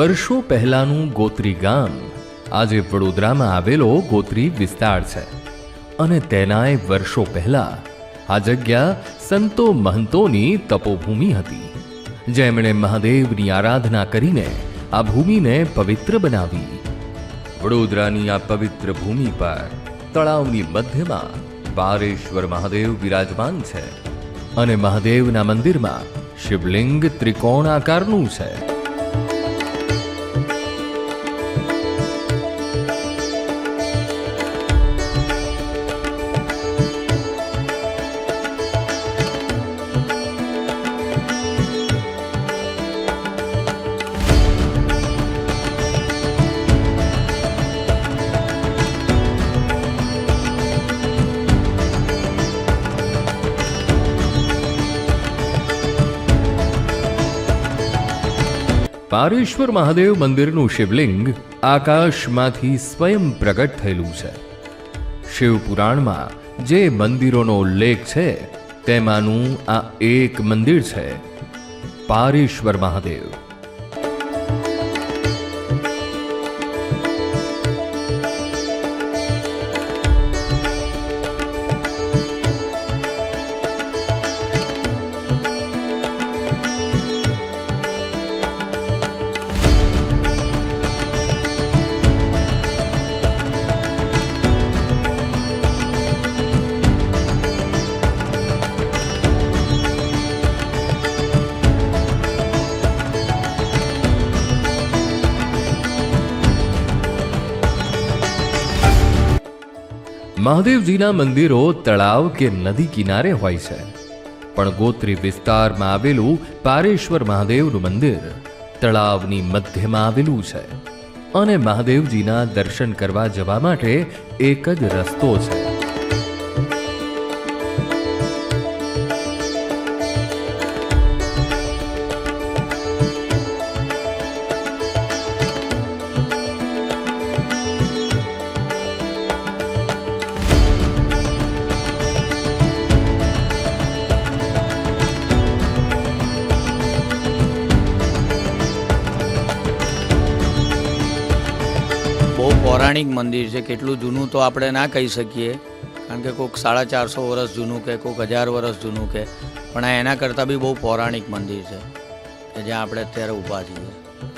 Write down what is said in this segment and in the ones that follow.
વર્ષો પહેલાનું ગોત્રી ગામ. આજે વડોદરામાં આવેલો ગોત્રી વિસ્તાર છે. અને તેનાય વર્ષો પહેલા આ જગ્યા સંતો મહંતોની તપોભૂમિ હતી. જેમણે મહાદેવની આરાધના કરીને આ ભૂમિને પવિત્ર બનાવી. વડોદરાની આ પવિત્ર ભૂમિ પર તળાવની મધ્યમાં બારેશ્વર મહાદેવ વિરાજમાન છે. અને મહાદેવના મંદિરમાં શિવલિંગ ત્રિકોણ આકારનું છે. પારેશ્વર મહાદેવ મંદિરનું શિવલિંગ આકાશમાંથી સ્વયં પ્રગટ થયેલું છે. શિવ પુરાણમાં જે મંદિરોનો ઉલ્લેખ છે, તેમાંનું આ એક મંદિર છે પારેશ્વર મહાદેવ. મહાદેવજીના મંદિરો, તળાવ કે નદી કિનારે હોય છે. પણ ગોત્રી વિસ્તારમાં આવેલું પારેશ્વર મહાદેવનું મંદિર તળાવની મધ્યમાં આવેલું છે. અને મહાદેવજીના દર્શન કરવા જવા માટે એક જ રસ્તો છે. પૌરાણિક મંદિર છે, કેટલું જૂનું તો આપણે ના કહી શકીએ, કારણ કે કોઈક સાડા ચારસો વર્ષ જૂનું કે કોઈક હજાર વર્ષ જૂનું કે, પણ આ એના કરતાં બી બહુ પૌરાણિક મંદિર છે, કે જ્યાં આપણે અત્યારે ઊભા છીએ.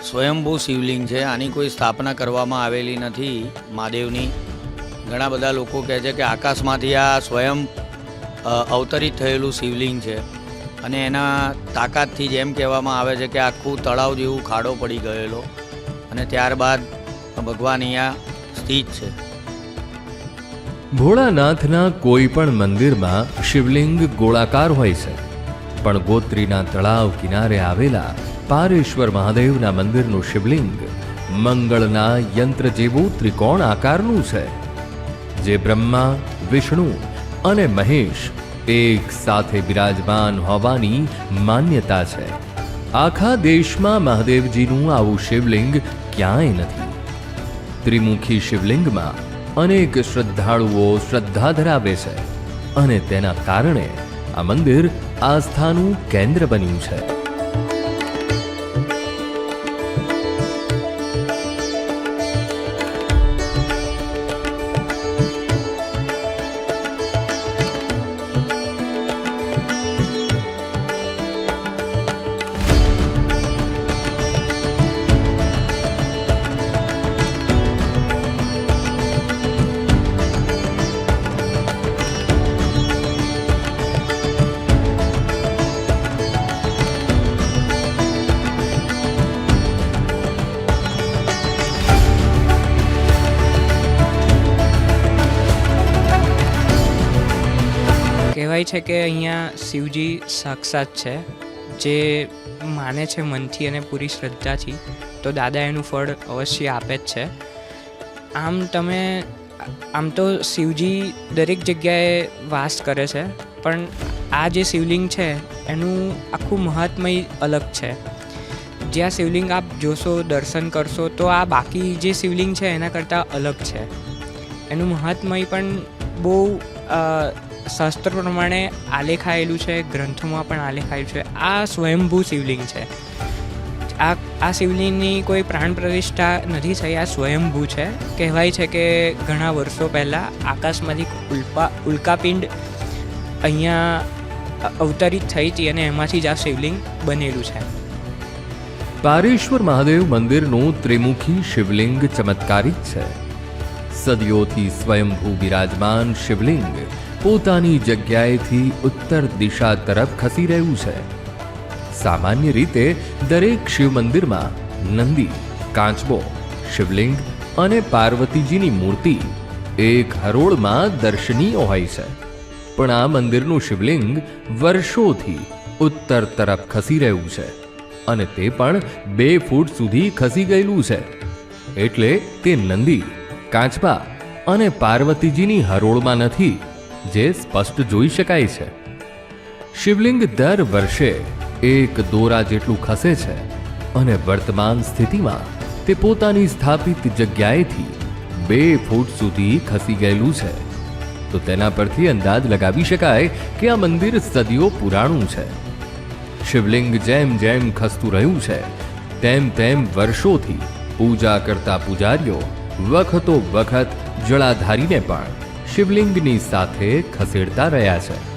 સ્વયંભૂ શિવલિંગ છે, આની કોઈ સ્થાપના કરવામાં આવેલી નથી, મહાદેવની. ઘણા બધા લોકો કહે છે કે આકાશમાંથી આ સ્વયં અવતરિત થયેલું શિવલિંગ છે, અને એના તાકાતથી જ એમ કહેવામાં આવે છે કે આખું તળાવ જેવું ખાડો પડી ગયેલો, અને ત્યારબાદ ભગવાન અહીંયા સ્થિત છે. ભોળાનાથના કોઈ પણ મંદિરમાં શિવલિંગ ગોળાકાર હોય છે. પણ ગોત્રીના તળાવ કિનારે આવેલા પારેશ્વર મહાદેવના મંદિરનું શિવલિંગ મંગળના યંત્ર જેવું ત્રિકોણ આકારનું છે. જે બ્રહ્મા, વિષ્ણુ અને મહેશ એક સાથે બિરાજમાન હોવાની માન્યતા છે. આખા દેશમાં મહાદેવજીનું આવું શિવલિંગ ક્યાંય નથી. ત્રિમુખી શિવલિંગમાં અનેક શ્રદ્ધાળુઓ શ્રદ્ધા ધરાવે છે અને તેના કારણે આ મંદિર આસ્થાનું કેન્દ્ર બન્યું છે. કહેવાય છે કે અહીંયા શિવજી સાક્ષાત છે, જે માને છે મનથી અને પૂરી શ્રદ્ધાથી, તો દાદા એનું ફળ અવશ્ય આપે જ છે. આમ તમે, આમ તો શિવજી દરેક જગ્યાએ વાસ કરે છે, પણ આ જે શિવલિંગ છે, એનું આખું મહાત્મય અલગ છે. જ્યાં શિવલિંગ આપ જોશો, દર્શન કરશો, તો આ બાકી જે શિવલિંગ છે, એના કરતાં અલગ છે. એનું મહાત્મય પણ બહુ શાસ્ત્ર પ્રમાણે આલેખાયેલું છે, ગ્રંથોમાં પણ આલેખાયેલું છે. આ સ્વયંભૂ શિવલિંગ છે. આ આ શિવલિંગની કોઈ પ્રાણ પ્રતિષ્ઠા નથી થઈ, આ સ્વયંભૂ છે. કહેવાય છે કે ઘણા વર્ષો પહેલાં આકાશમાંથી ઉલ્પા, ઉલ્કાપિંડ અહીંયા અવતરિત થઈ હતી અને એમાંથી જ આ શિવલિંગ બનેલું છે. પારેશ્વર મહાદેવ મંદિરનું ત્રિમુખી શિવલિંગ ચમત્કારિક છે. સદીઓથી સ્વયંભૂ બિરાજમાન શિવલિંગ પોતાની જગ્યાએથી ઉત્તર દિશા તરફ ખસી રહ્યું છે. સામાન્ય રીતે દરેક શિવ મંદિરમાં નંદી, કાચબો, શિવલિંગ અને પાર્વતીજીની મૂર્તિ એક હરોળમાં દર્શનીય હોય છે. પણ આ મંદિરનું શિવલિંગ વર્ષોથી ઉત્તર તરફ ખસી રહ્યું છે અને તે પણ બે ફૂટ સુધી ખસી ગયેલું છે. એટલે તે નંદી, કાચબા અને પાર્વતીજીની હરોળમાં નથી. જે સ્પષ્ટ જોઈ શકાય છે. શિવલિંગ દર વર્ષે એક દોરા જેટલું ખસે છે અને વર્તમાન સ્થિતિમાં તે પોતાની સ્થાપિત જગ્યાએથી બે ફૂટ સુધી ખસી ગયેલું છે. તો તેના પરથી અંદાજ લગાવી શકાય કે આ મંદિર સદીઓ પુરાણું છે. શિવલિંગ જેમ જેમ ખસતું રહ્યું છે, તેમ તેમ વર્ષોથી પૂજા કરતા પૂજારીઓ વખતો વખત જળાધારીને પણ શિવલિંગની સાથે ખસેડતા રહ્યા છે.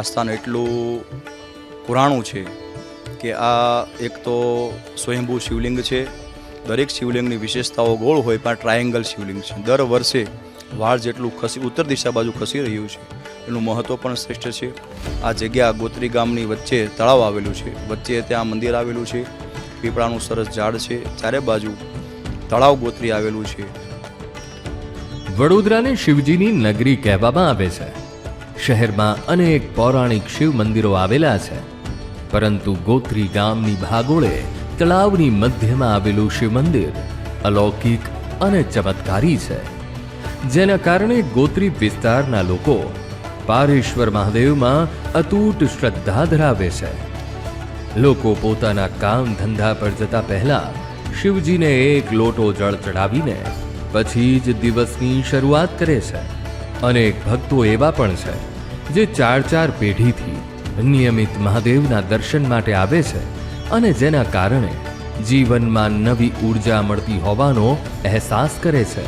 આ સ્થાન એટલું પુરાણું છે કે આ એક તો સ્વયંભૂ શિવલિંગ છે, દરેક શિવલિંગની વિશેષતાઓ ગોળ હોય પણ ટ્રાયેંગલ શિવલિંગ છે. દર વર્ષે વાળ જેટલું ખસી, ઉત્તર દિશા બાજુ ખસી રહ્યું છે, એનું મહત્ત્વ પણ શ્રેષ્ઠ છે. આ જગ્યા ગોત્રી ગામની વચ્ચે તળાવ આવેલું છે, વચ્ચે ત્યાં મંદિર આવેલું છે, પીપળાનું સરસ ઝાડ છે, ચારે બાજુ તળાવ ગોત્રી આવેલું છે. વડોદરાને શિવજીની નગરી કહેવામાં આવે છે. શહેરમાં અનેક પૌરાણિક શિવ મંદિરો આવેલા છે. પરંતુ ગોત્રી ગામની ભાગોળે તળાવની મધ્યમાં આવેલું શિવ મંદિર અલૌકિક અને ચમત્કારી છે. જેના કારણે ગોત્રી વિસ્તારના લોકો પારેશ્વર મહાદેવમાં અતૂટ શ્રદ્ધા ધરાવે છે. લોકો પોતાના કામ ધંધા પર જતા પહેલા શિવજીને એક લોટો જળ ચડાવીને પછી જ દિવસની શરૂઆત કરે છે. અનેક ભક્તો એવા પણ છે, જે ચાર ચાર પેઢીથી નિયમિત મહાદેવના દર્શન માટે આવે છે અને જેના કારણે જીવનમાં નવી ઊર્જા મળતી હોવાનો અહેસાસ કરે છે.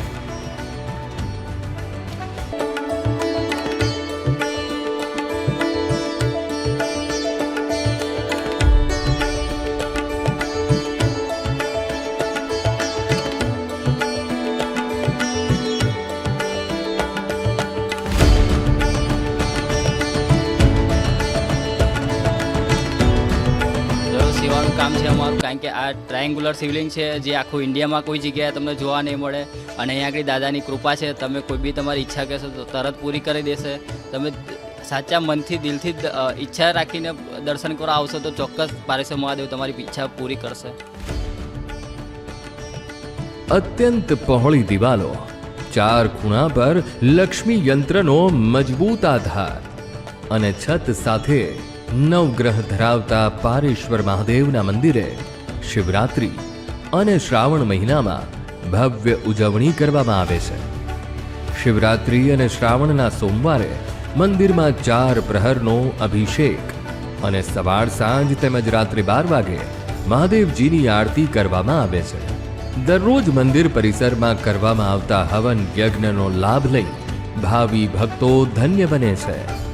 કામ છે અમારું, કારણ કે આ ટ્રાયંગ્યુલર શિવલિંગ છે, જે આખું ઇન્ડિયામાં કોઈ જગ્યાએ તમને જોવા નહીં મળે. અને અહીંયા આગળ દાદાની કૃપા છે, તમે કોઈ બી તમારી ઈચ્છા કહેશો તો તરત પૂરી કરી દેશે. તમે સાચા મનથી, દિલથી ઈચ્છા રાખીને દર્શન કરવા આવશો તો ચોક્કસ પારેશ્વર મહાદેવ તમારી ઈચ્છા પૂરી કરશે. અત્યંત પહોળી દિવાલો, ચાર ખૂણા પર લક્ષ્મી યંત્રનો મજબૂત આધાર. અને છત સાથે નવગ્રહ ધરાવતા પારેશ્વર મહાદેવના મંદિરે શિવરાત્રિ અને શ્રાવણ મહિનામાં ભવ્ય ઉજવણી કરવામાં આવે છે. શિવરાત્રિ અને શ્રાવણના સોમવારે મંદિરમાં ચાર પ્રહરનો અભિષેક અને સવાર સાંજ તેમજ રાત્રે બાર વાગે મહાદેવજીની આરતી કરવામાં આવે છે. દરરોજ મંદિર પરિસરમાં કરવામાં આવતા હવન યજ્ઞનો લાભ લઈ ભાવિ ભક્તો ધન્ય બને છે.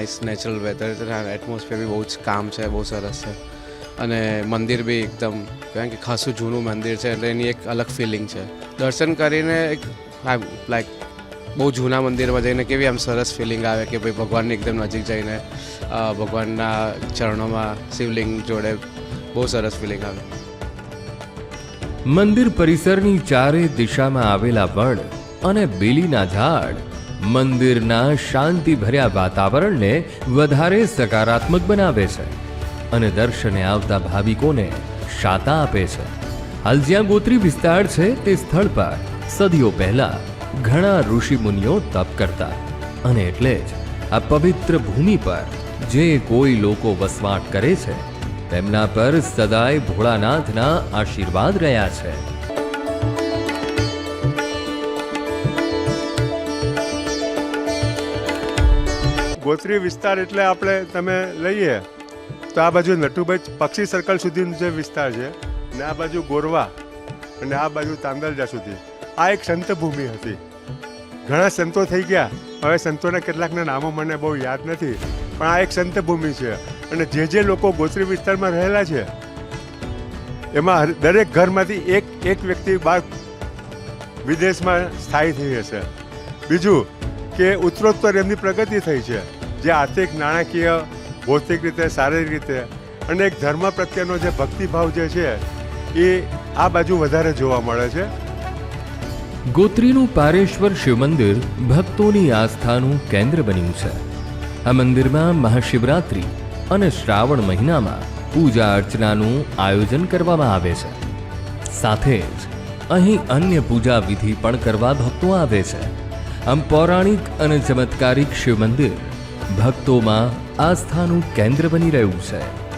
નાઇસ નેચરલ વેધર એટમોસ્ફિયર બી બહુ જ કામ છે, બહુ સરસ છે. અને મંદિર બી એકદમ કારણ કે ખાસું જૂનું મંદિર છે, એટલે એની એક અલગ ફિલિંગ છે. દર્શન કરીને એક લાઈક બહુ જૂના મંદિરમાં જઈને કેવી આમ સરસ ફિલિંગ આવે કે ભાઈ ભગવાનની એકદમ નજીક જઈને ભગવાનના ચરણોમાં શિવલિંગ જોડે બહુ સરસ ફિલિંગ આવે. મંદિર પરિસરની ચારે દિશામાં આવેલા વડ અને બેલીના ઝાડ મંદિરના શાંતિભર્યા વાતાવરણને વધારે સકારાત્મક બનાવે છે અને દર્શને આવતા ભાવિકોને શાતા આપે છે. હાલ જ્યાં ગોત્રી વિસ્તાર છે, તે સ્થળ પર સદીઓ પહેલા ઘણા ઋષિ મુનિઓ તપ કરતા. અને એટલે જ આ પવિત્ર ભૂમિ પર જે કોઈ લોકો વસવાટ કરે છે, તેમના પર સદાય ભોળાનાથના આશીર્વાદ રહ્યા છે. ગોત્રી વિસ્તાર એટલે આપણે તમે લઈએ, તો આ બાજુ નટુભાઈ પક્ષી સર્કલ સુધીનો જે વિસ્તાર છે, ને આ બાજુ ગોરવા અને આ બાજુ તાંદલજા સુધી. આ એક સંત ભૂમિ હતી. ઘણા સંતો થઈ ગયા. હવે સંતોના કેટલાકના નામો મને બહુ યાદ નથી, પણ આ એક સંત ભૂમિ છે. અને જે જે લોકો ગોત્રી વિસ્તારમાં રહેલા છે, એમાં દરેક ઘરમાંથી એક એક વ્યક્તિ બાર વિદેશમાં સ્થાયી થઈ હશે બીજું કે ઉત્તરોત્તર એમની પ્રગતિ થઈ છે. જે આર્થિક, નાણાકીય, ભૌતિક રીતે, શારીરિક રીતે અને એક ધર્મ પ્રત્યેનો જે ભક્તિભાવ જે છે, એ આ બાજુ વધારે જોવા મળે છે. ગોત્રીનું પારેશ્વર શિવ મંદિર ભક્તોની આસ્થાનું કેન્દ્ર બન્યું છે. આ મંદિરમાં મહાશિવરાત્રિ અને શ્રાવણ મહિનામાં પૂજા અર્ચનાનું આયોજન કરવામાં આવે છે. સાથે જ અહીં અન્ય પૂજા વિધિ પણ કરવા ભક્તો આવે છે. આમ પૌરાણિક અને ચમત્કારિક શિવ મંદિર ભક્તોમાં આસ્થાનું કેન્દ્ર બની રહ્યું છે.